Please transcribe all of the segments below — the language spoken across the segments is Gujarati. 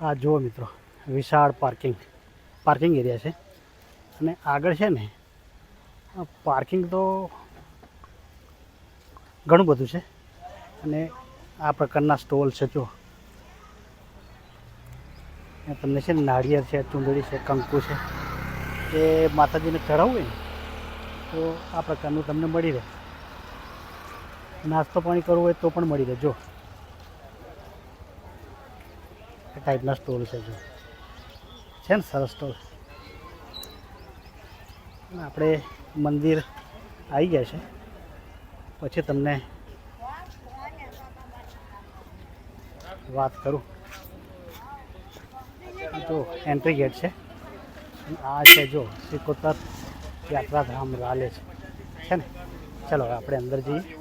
આ જુઓ મિત્રો, વિશાળ પાર્કિંગ પાર્કિંગ એરિયા છે. અને આગળ છે ને પાર્કિંગ તો ઘણું બધું છે. અને આ પ્રકારના સ્ટોલ છે જો તમને છે ને નાળિયેર છે, ચૂંદડી છે, કંકુ છે. એ માતાજીને ચઢાવવું ને, તો આ પ્રકારનું તમને મળી રહે. નાસ્તો પાણી કરવું હોય તો પણ મળી રહે જો ટાઈપના સ્ટોલ છે જો. છે ને સરસ સ્ટોલ આપણે મંદિર આવી ગયા છે. પછી તમને વાત કરું. જો એન્ટ્રી ગેટ છે. આ છે જો સિકોતર યાત્રાધામ રાલે છે. છે ને? ચલો આપણે અંદર જઈએ.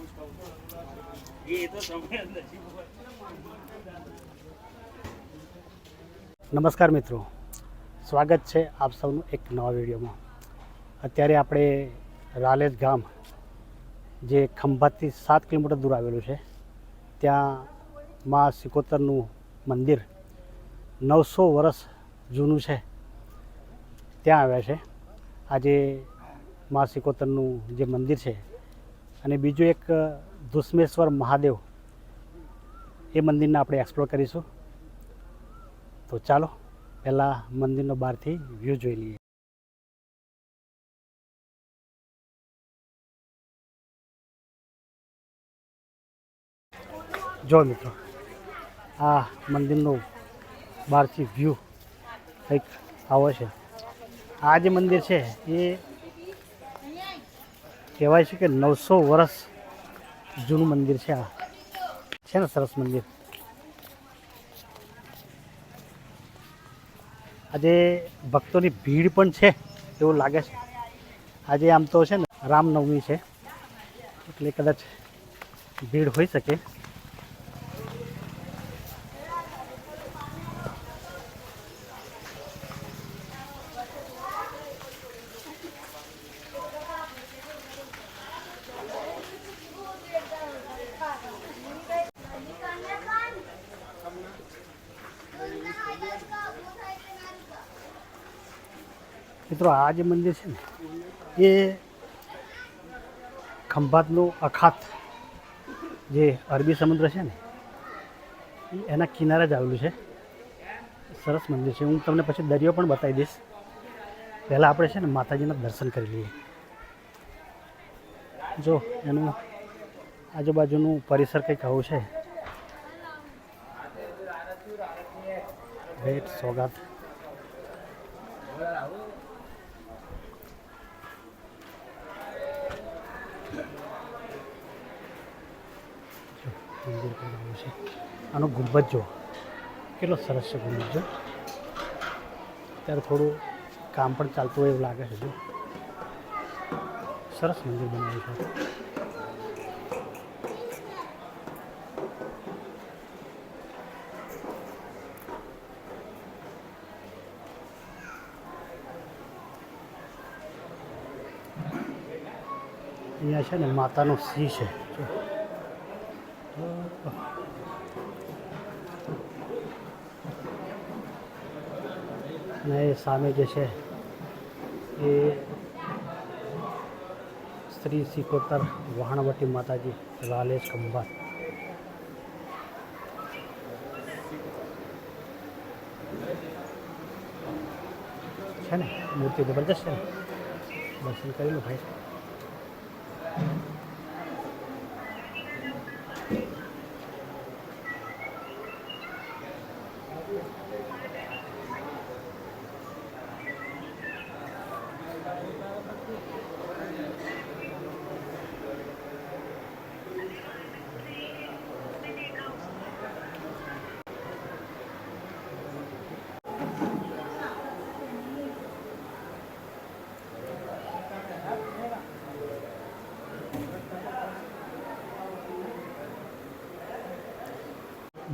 નમસ્કાર મિત્રો. સ્વાગત છે આપ સૌનું એક નવા વિડીયોમાં. અત્યારે આપણે રાલેજ ગામ, જે ખંભાતથી સાત કિલોમીટર દૂર આવેલું છે, ત્યાં મા સિકોતરનું મંદિર નવસો વર્ષ જૂનું છે. ત્યાં આવ્યા છે. આજે મા સિકોતરનું જે મંદિર છે અને બીજું એક દુષ્મેશ્વર મહાદેવ, એ મંદિરને આપણે એક્સપ્લોર કરીશું. તો ચાલો, પહેલાં મંદિરનો બહારથી વ્યૂ જોઈ લઈએ. જો મિત્રો, આ મંદિરનો બહારથી વ્યૂ કંઈક આવો છે. આ જે મંદિર છે, એ કહેવાય છે કે નવસો વર્ષ જૂનું મંદિર છે આ. છે ને સરસ મંદિર? આજે ભક્તોની ભીડ પણ છે એવું લાગે છે. આજે આમ તો છે ને રામનવમી છે. એટલે કદાચ ભીડ હોઈ શકે. મિત્રો, આ જે મંદિર છે ને, એ ખંભાતનું અખાત જે અરબી સમુદ્ર છે ને, એના કિનારે જ આવેલું છે. સરસ મંદિર છે. હું તમને પછી દરિયો પણ બતાવી દઈશ. પહેલાં આપણે છે ને માતાજીના દર્શન કરી લઈએ. જો, એનું આજુબાજુનું પરિસર કંઈક આવું છે. ભેટ, સોગાત. મંદિર પણ છે. આનો ગુંબજ. જો કેટલો સરસ છે ગુંબજ. જો ત્યારે થોડું કામ પણ ચાલતું હોય એવું લાગે છે જો. સરસ મંદિર બનાવ્યું છે. અહીંયા છે ને માતાનો સિંહ છે જો અને સામે જે છે, એ શ્રી સિકોતર વહાણવટી માતાજી લાલેશ ખંભાત છે ને? મૂર્તિ જબરદસ્ત છે ને? દર્શન કરી લો ભાઈ.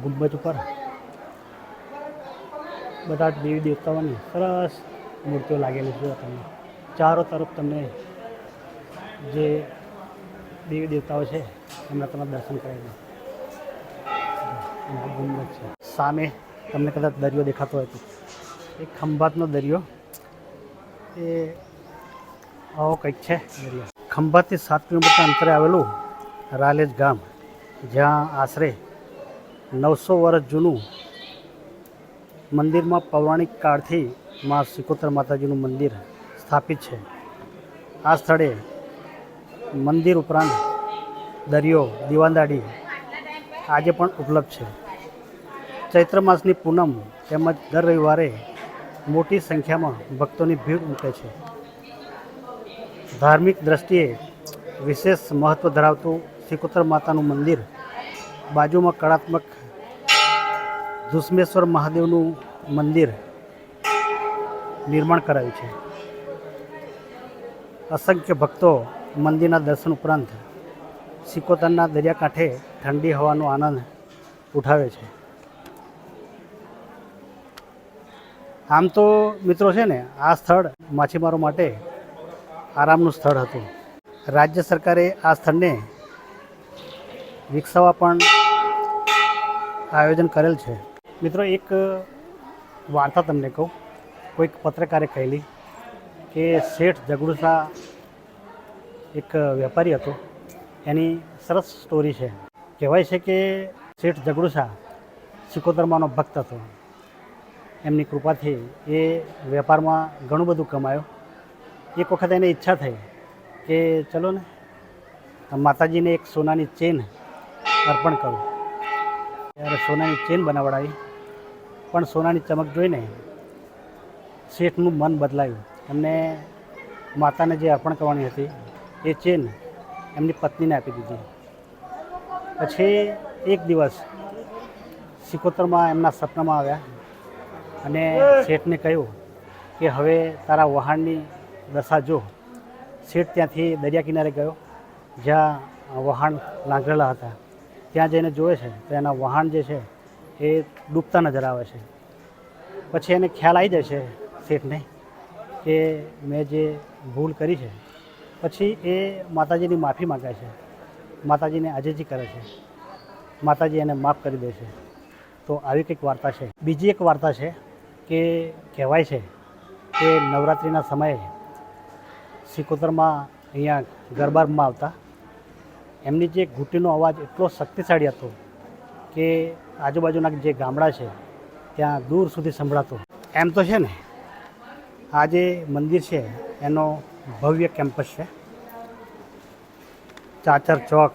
ગુંબજ ઉપર. બધા દેવી દેવતાઓની સરસ મૂર્તિઓ લાગેલી છે તમને. ચારો તરફ તમને જે દેવી દેવતાઓ છે, એમના તમે દર્શન કરાવી દો ગુંબજ છે. સામે તમને કદાચ દરિયો દેખાતો હતો એ ખંભાતનો દરિયો. એ આવો કંઈક છે દરિયો. ખંભાતથી સાત કિલોમીટર અંતરે આવેલું રાલેજ ગામ, જ્યાં આશરે નવસો વર્ષ જૂનું મંદિરમાં પૌરાણિક કાળથી મા સિકોતર માતાજીનું મંદિર સ્થાપિત છે. આ સ્થળે મંદિર ઉપરાંત દરિયો, દીવાદાડી આજે પણ ઉપલબ્ધ છે. ચૈત્ર માસની પૂનમ તેમજ દર રવિવારે મોટી સંખ્યામાં ભક્તોની ભીડ ઉમટે છે. ધાર્મિક દ્રષ્ટિએ વિશેષ મહત્ત્વ ધરાવતું સિકોતર માતાનું મંદિર બાજુમાં કળાત્મક દુષ્મેશ્વર મહાદેવનું મંદિર નિર્માણ કરાયું છે. અસંખ્ય ભક્તો મંદિરના દર્શન ઉપરાંત સિકોતરના દરિયાકાંઠે ઠંડી હવાનો આનંદ ઉઠાવે છે. આમ તો મિત્રો છે ને, આ સ્થળ માછીમારો માટે આરામનું સ્થળ હતું. રાજ્ય સરકારે આ સ્થળને વિકસાવવા પણ આયોજન કરેલ છે. મિત્રો, એક વાર્તા તમને કહું. કોઈક પત્રકારે કહેલી કે શેઠ જગડુસા એક વેપારી હતો. એની સરસ સ્ટોરી છે. કહેવાય છે કે શેઠ જગડુસા સિકોતરમાંનો ભક્ત હતો. એમની કૃપાથી એ વેપારમાં ઘણું બધું કમાયો. એક વખત એને ઈચ્છા થઈ કે ચલો ને માતાજીને એક સોનાની ચેન અર્પણ કરું. ત્યારે સોનાની ચેન બનાવડાવી. પણ સોનાની ચમક જોઈને શેઠનું મન બદલાયું. એમને માતાને જે અર્પણ કરવાની હતી, એ ચેન એમની પત્નીને આપી દીધી. પછી એક દિવસ સિકોતરમાં એમના સપનામાં આવ્યા અને શેઠને કહ્યું કે, હવે તારા વહાણની દશા જો. શેઠ ત્યાંથી દરિયા કિનારે ગયો, જ્યાં વહાણ લાંઘરેલા હતા. ત્યાં જઈને જોવે છે, તો એના વહાણ જે છે એ ડૂબતા નજર આવે છે. પછી એને ખ્યાલ આવી જાય છે શેઠને કે મેં જે ભૂલ કરી છે, પછી એ માતાજીની માફી માગે છે. માતાજીને આજેજી કરે છે. માતાજી એને માફ કરી દે છે. તો આવી કંઈક વાર્તા છે. બીજી એક વાર્તા છે કે કહેવાય છે કે નવરાત્રિના સમયે સિકોતરમાં અહીંયા ગરબામાં આવતા, એમની જે ઘૂંટીનો અવાજ એટલો શક્તિશાળી હતો કે આજુબાજુના જે ગામડા છે, ત્યાં દૂર સુધી સંભળાતો. એમ તો છે ને આ જે મંદિર છે, એનો ભવ્ય કેમ્પસ છે. ચાચર ચોક,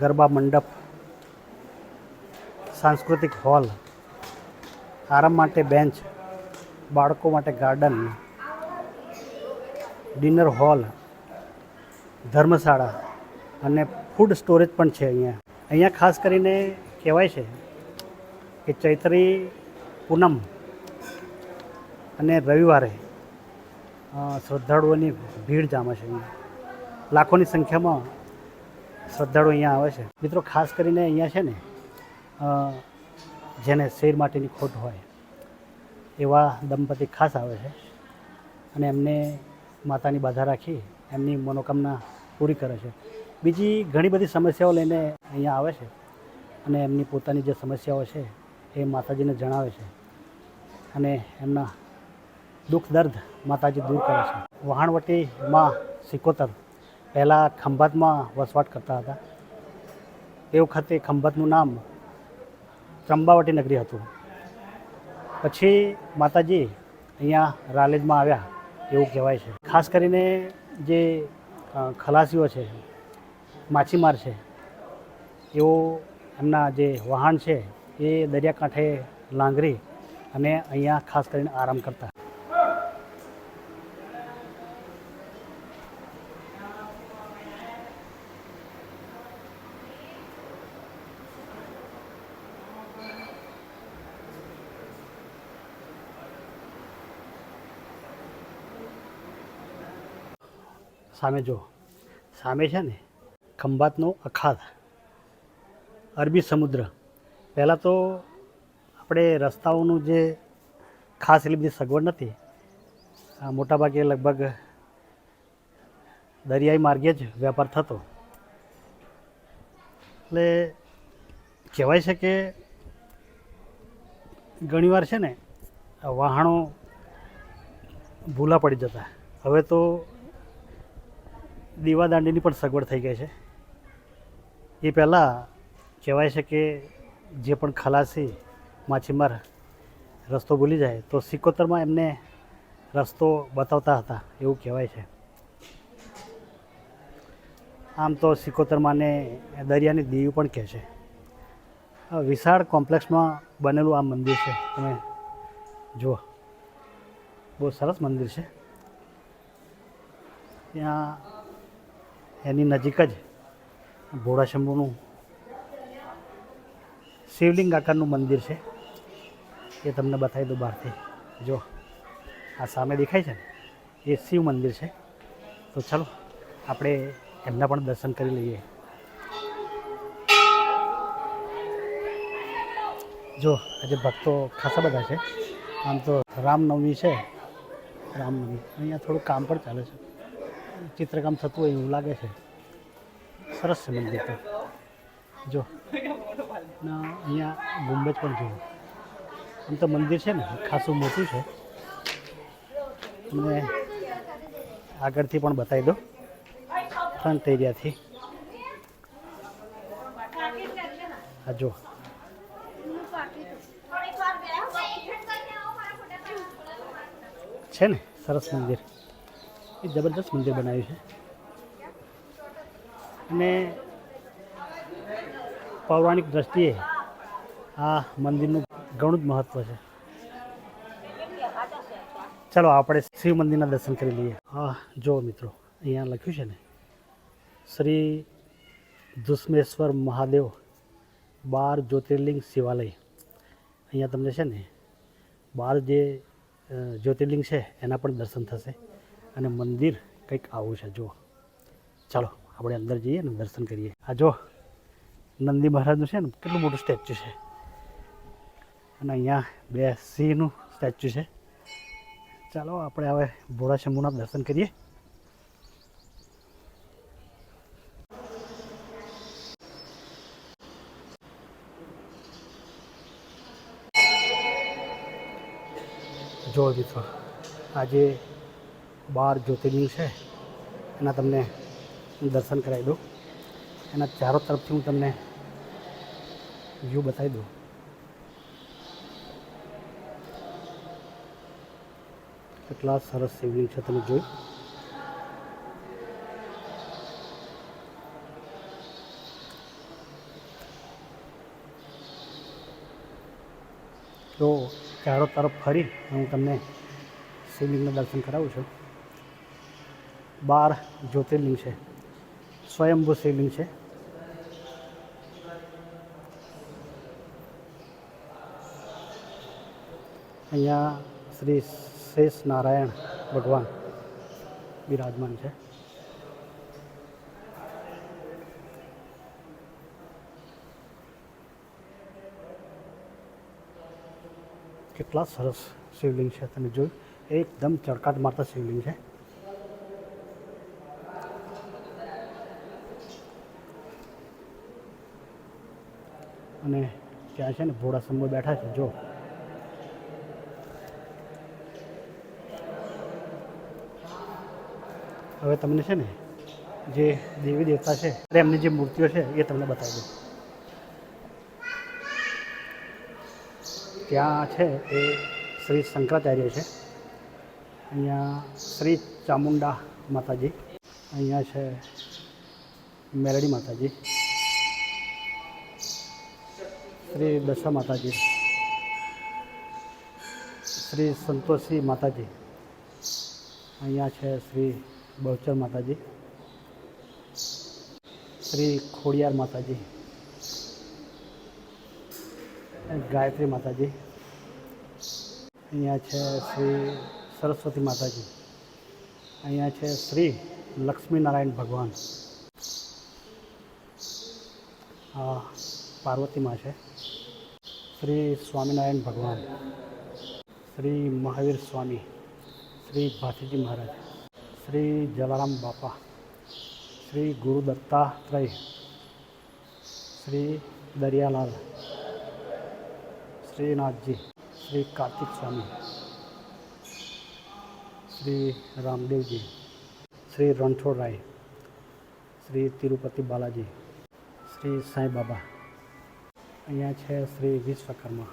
ગરબા મંડપ, સાંસ્કૃતિક હોલ, આરામ માટે બેન્ચ, બાળકો માટે ગાર્ડન, ડિનર હોલ, ધર્મશાળા અને ફૂડ સ્ટોરેજ પણ છે અહીંયા. અહીંયા ખાસ કરીને કહેવાય છે કે ચૈત્રી પૂનમ અને રવિવારે શ્રદ્ધાળુઓની ભીડ જામે છે અહીંયા. લાખોની સંખ્યામાં શ્રદ્ધાળુઓ અહીંયા આવે છે. મિત્રો, ખાસ કરીને અહીંયા છે ને જેને શેર માટેની ખોટ હોય, એવા દંપતી ખાસ આવે છે. અને એમને માતાની બાધા રાખી એમની મનોકામના પૂરી કરે છે. બીજી ઘણી બધી સમસ્યાઓ લઈને અહીંયા આવે છે. અને એમની પોતાની જે સમસ્યાઓ છે એ માતાજીને જણાવે છે અને એમના દુઃખ દર્દ માતાજી દૂર કરે છે. વહાણવટીમાં સિકોતર પહેલાં ખંભાતમાં વસવાટ કરતા હતા. એ વખતે ખંભાતનું નામ ત્રંબાવટી નગરી હતું. પછી માતાજી અહીંયા રાલેજમાં આવ્યા એવું કહેવાય છે. ખાસ કરીને જે ખલાસીઓ છે, માછીમાર છે, એઓ એમના જે વહાણ છે, એ દરિયાકાંઠે લાંગરી અને અહીંયા ખાસ કરીને આરામ કરતા. સામે જો સામે છે ને ખંભાતનો અખાત. અરબી સમુદ્ર. પહેલાં તો આપણે રસ્તાઓનું જે ખાસ એટલી બધી સગવડ નથી. મોટાભાગે લગભગ દરિયાઈ માર્ગે જ વેપાર થતો. એટલે કહેવાય છે કે ઘણીવાર છે ને વહાણો ભૂલા પડી જતા. હવે તો દીવાદાંડીની પણ સગવડ થઈ ગઈ છે. એ પહેલાં કહેવાય છે કે જે પણ ખલાસી માછીમાર રસ્તો ભૂલી જાય, તો સિકોતરમાં એમને રસ્તો બતાવતા હતા, એવું કહેવાય છે. આમ તો સિકોતરમાંને દરિયાની દેવી પણ કહે છે. વિશાળ કોમ્પ્લેક્સમાં બનેલું આ મંદિર છે, તમે જુઓ. બહુ સરસ મંદિર છે. ત્યાં એની નજીક જ ભોળાશંભુનું શિવલિંગ આકારનું મંદિર છે. એ તમને બતાવી દઉં બહારથી. જો, આ સામે દેખાય છે ને? એ શિવ મંદિર છે. તો ચાલો, આપણે એમના પણ દર્શન કરી લઈએ. જો, આજે ભક્તો ખાસા બધા છે. આમ તો રામનવમી છે. રામનવમી. અહીંયા થોડું કામ પણ ચાલે છે. ચિત્રકામ થતું હોય એવું લાગે છે. સરસ છે મંદિર તો. જો અહીંયા ગુંબજ પણ જોયું આમ તો મંદિર છે ને ખાસું મોટું છે. અને આગળથી પણ બતાવી દો ફ્રન્ટ એરિયાથી આ જો છે ને સરસ મંદિર. એ જબરદસ્ત મંદિર બનાવ્યું છે. અને પૌરાણિક દ્રષ્ટિએ આ મંદિરનું ઘણું જ મહત્ત્વ છે. ચાલો, આપણે શિવ મંદિરના દર્શન કરી લઈએ. હા, જો મિત્રો, અહીંયા લખ્યું છે ને, શ્રી દુષ્મેશ્વર મહાદેવ બાર જ્યોતિર્લિંગ શિવાલય. અહીંયા તમને છે ને, બાર જે જ્યોતિર્લિંગ છે, એના પણ દર્શન થશે અને મંદિર કંઈક આવું છે. જુઓ. ચાલો, આપણે અંદર જઈએ અને દર્શન કરીએ. આ જો. નંદી મહારાજનું છે ને, કેટલું મોટું સ્ટેચ્યુ છે. અને અહીંયા બે સિંહનું સ્ટેચ્યુ છે. ચાલો, આપણે હવે ભોળા શંભુના દર્શન કરીએ. જો મિત્રો, આજે બાર જ્યોતિર્લિંગ છે, એના તમને દર્શન કરાવી દઉં. એના ચારો તરફથી હું તમને વ્યૂ બતાવી દઉં કેટલા સરસ શિવલિંગ છે તમે જોઈ. તો ચારો તરફ ફરી હું તમને શિવલિંગના દર્શન કરાવું છું. બાર જ્યોતિર્લિંગ છે. સ્વયંભૂ શિવલિંગ છે. અહીંયા શ્રી શેષ નારાયણ ભગવાન બિરાજમાન છે. કેટલા સરસ શિવલિંગ છે તમે જોયું. એકદમ ચળકાટ મારતા શિવલિંગ છે. અને ત્યાં છે ને ભોળા સમય બેઠા છે. જો હવે તમને છે ને જે દેવી દેવતા છે એમની જે મૂર્તિઓ છે, એ તમને બતાવી દઉં. ત્યાં છે એ શ્રી શંકરાચાર્ય છે. અહીંયા શ્રી ચામુંડા માતાજી, અહીંયા છે મેલડી માતાજી, શ્રી દશા માતાજી, શ્રી સંતોષી માતાજી, અહીંયા છે શ્રી બહુચર માતાજી. શ્રી ખોડિયાર માતાજી. ગાયત્રી માતાજી. અહીંયા છે શ્રી સરસ્વતી માતાજી. અહીંયા છે શ્રી લક્ષ્મીનારાયણ ભગવાન. આ પાર્વતીમાં છે. શ્રી સ્વામિનારાયણ ભગવાન. શ્રી મહાવીર સ્વામી. શ્રી ભાતીજી મહારાજ. શ્રી જલારામ બાપા શ્રી ગુરુ દત્તાત્રેય શ્રી દરિયાલાલ શ્રીનાથજી શ્રી કાર્તિક સ્વામી શ્રી રામદેવજી શ્રી રણછોડરાય શ્રી તિરુપતિ બાલાજી શ્રી સાંઈ બાબા અહીંયા છે શ્રી વિશ્વકર્મા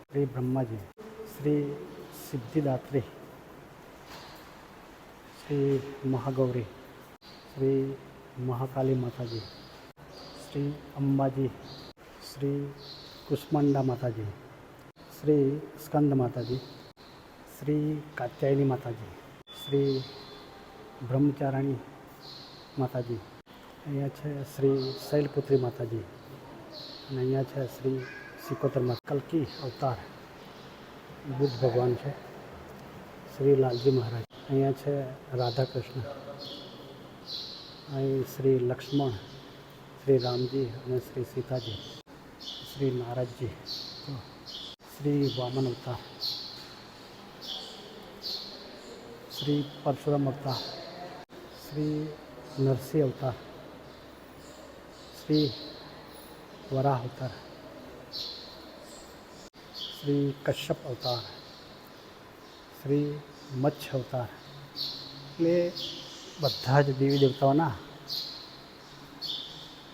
શ્રી બ્રહ્માજી શ્રી સિદ્ધિદાત્રી શ્રી મહાગૌરી શ્રી મહાકાલી માતાજી શ્રી અંબાજી શ્રી કુષ્માંડા માતાજી શ્રી સ્કંદ માતાજી શ્રી કાત્યાયની માતાજી શ્રી બ્રહ્મચારાણી માતાજી અહીંયા છે શ્રી શૈલપુત્રી માતાજી અને અહીંયા છે શ્રી સિકોતર માતા કલ્કી અવતાર બુદ્ધ ભગવાન છે શ્રી લાલજી મહારાજ અહીંયા છે રાધા કૃષ્ણ અહીં શ્રી લક્ષ્મણ, શ્રી રામજી અને શ્રી સીતાજી, શ્રી નારદજી, શ્રી વામન અવતાર, શ્રી પરશુરામ અવતાર, શ્રી નરસિંહ અવતાર, શ્રી વરાહ અવતાર, શ્રી કશ્યપ અવતાર, શ્રી મચ્છ અવતાર. એટલે બધા જ દેવી દેવતાઓના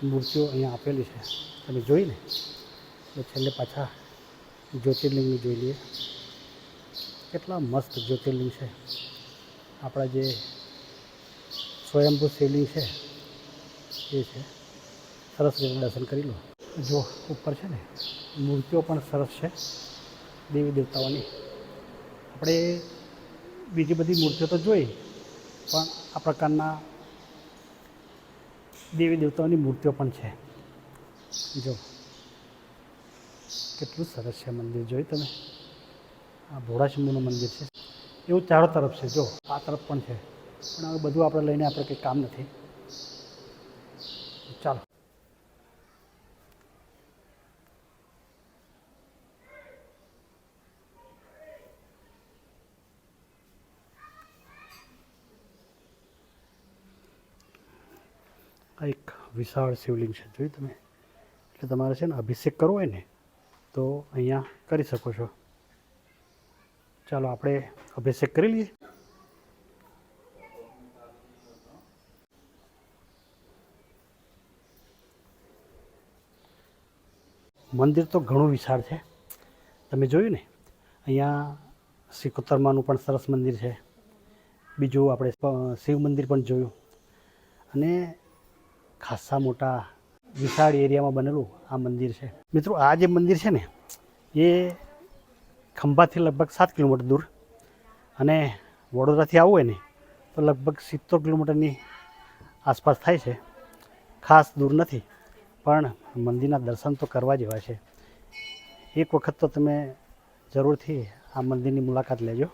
મૂર્તિઓ અહીંયા આપેલી છે. તમે જોઈ ને એટલે છેલ્લે પાછા જ્યોતિર્લિંગની જોઈ લઈએ. કેટલા મસ્ત જ્યોતિર્લિંગ છે. આપણા જે સ્વયંભૂ શિવલિંગ છે, એ છે. સરસ રીતે દર્શન કરી લો. જો ઉપર છે ને, મૂર્તિઓ પણ સરસ છે. દેવી દેવતાઓની. આપણે બીજી બધી મૂર્તિઓ તો જોઈ. પણ આ પ્રકારના દેવી દેવતાઓની મૂર્તિઓ પણ છે. જો. કેટલું સરસ છે મંદિર. જોઈ તમે? આ ભોળાશંભુનું મંદિર છે. એવું ચારો તરફ છે. જો, આ તરફ પણ છે. પણ હવે બધું આપણે લઈને આપણે કંઈ કામ નથી. ચાલો આ એક વિશાળ શિવલિંગ છે જોયું તમે, એટલે તમારે છે ને અભિષેક કરવો હોય ને, તો અહીંયા કરી શકો છો. ચાલો આપણે અભિષેક કરી લઈએ. મંદિર તો ઘણું વિશાળ છે. તમે જોયું ને, અહીંયા સિકોતરમાનું પણ સરસ મંદિર છે. બીજું આપણે શિવ મંદિર પણ જોયું. અને ખાસા મોટા વિશાળ એરિયામાં બનેલું આ મંદિર છે. મિત્રો, આ જે મંદિર છે ને, એ ખંભાથી લગભગ સાત કિલોમીટર દૂર અને વડોદરાથી આવવું હોય ને, તો લગભગ સિત્તેર કિલોમીટરની આસપાસ થાય છે. ખાસ દૂર નથી, પણ મંદિરના દર્શન તો કરવા જેવા છે. એક વખત તો તમે જરૂરથી આ મંદિરની મુલાકાત લેજો.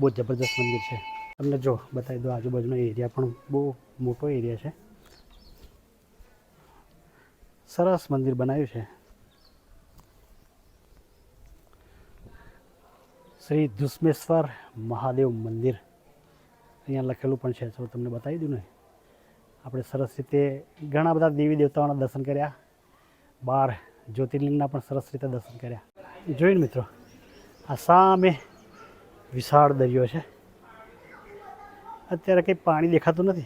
બહુ જબરદસ્ત મંદિર છે. તમને જો બતાવી દો આજુબાજુનો એરિયા પણ બહુ મોટો એરિયા છે. સરસ મંદિર બનાવ્યું છે. શ્રી ધુસ્મેશ્વર મહાદેવ મંદિર. અહીંયા લખેલું પણ છે તો તમને બતાવી દઉં ને. આપણે સરસ રીતે ઘણા બધા દેવી દેવતાઓના દર્શન કર્યા. બાર જ્યોતિર્લિંગના પણ સરસ રીતે દર્શન કર્યા. જોઈને મિત્રો, આ સામે વિશાળ દરિયો છે. અત્યારે કંઈ પાણી દેખાતું નથી.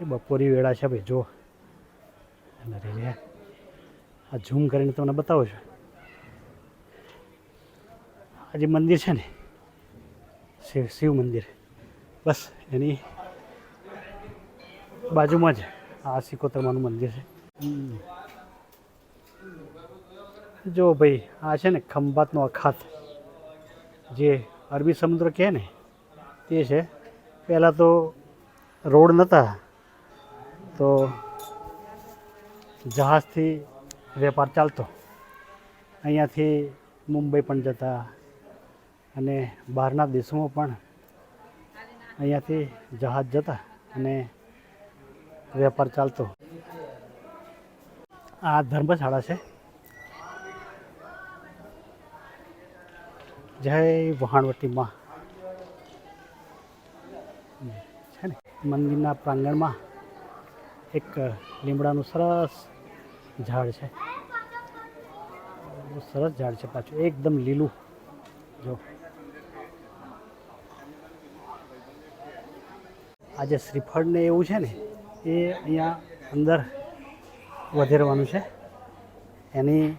એ બપોરી વેળા છે ભાઈ જો અરે રે આ ઝૂમ કરીને તમને બતાવું છું. આ જે મંદિર છે ને, શિવ શિવ મંદિર, બસ એની બાજુમાં જ આ સિકોતરમાનું મંદિર છે. જો ભાઈ, આ છે ને ખંભાતનો અખાત જે અરબી સમુદ્ર કહે ને, તે છે. પહેલાં તો રોડ નહોતા તો જહાજથી વેપાર ચાલતો. અહીંયાથી મુંબઈ પણ જતા અને બહારના દેશોમાં પણ અહીંયાથી જહાજ જતા અને વેપાર ચાલતો. આ ધર્મશાળા છે. જય વહાણવટી માં છે ને? મંદિરના પ્રાંગણમાં એક લીમડાનું સરસ ઝાડ છે. સરસ ઝાડ છે પાછું, એકદમ લીલું. જો. આ જે શ્રીફળ એવું છે ને, એ અહીંયા અંદર વધેરવાનું છે. એની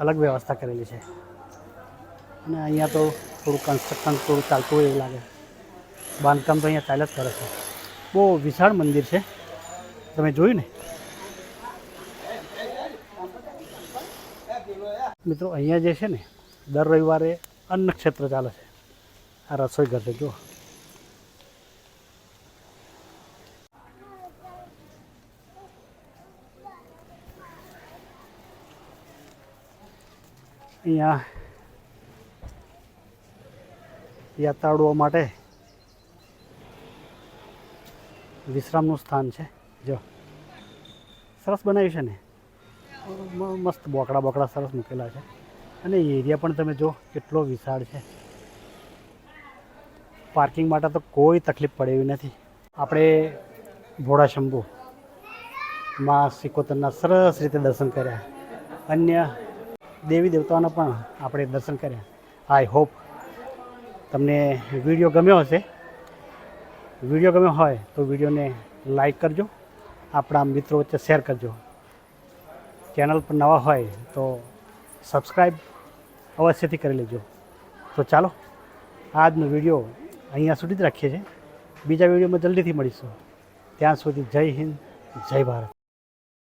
અલગ વ્યવસ્થા કરેલી છે. અને અહીંયા તો થોડું કન્સ્ટ્રક્શન થોડું ચાલતું હોય એવું લાગે. બાંધકામ તો અહીંયા ચાલ્યા જ કરે છે. બહુ વિશાળ મંદિર છે. તમે જોયું ને? મિત્રો, અહીંયા જે છે ને, દર રવિવારે અન્ન ચાલે છે. આ રસોઈ ઘર છે જો અહીંયા યાત્રાળુઓ માટે વિશ્રામનું સ્થાન છે જો સરસ બનાવ્યું છે ને. મસ્ત બોકડા બોકડા સરસ મૂકેલા છે. અને એરિયા પણ તમે જો, કેટલો વિશાળ છે. પાર્કિંગ માટે તો કોઈ તકલીફ પડે એવી નથી. આપણે ભોળા શંભુ, માં સિકોતરના સરસ રીતે દર્શન કર્યા. અન્ય દેવી દેવતાઓના પણ આપણે દર્શન કર્યા. આઈ હોપ તમને વીડિયો ગમ્યો હશે. વીડિયો ગમ્યો હોય તો વિડીયોને લાઈક કરજો. આપણા મિત્રો વચ્ચે શેર કરજો. ચેનલ પર નવા હોય તો સબસ્ક્રાઈબ અવશ્યથી કરી લેજો. તો ચાલો, આજનો વીડિયો અહીંયા સુધી જ રાખીએ છીએ. બીજા વિડીયોમાં જલ્દીથી મળીશું. ત્યાં સુધી જય હિન્દ, જય ભારત.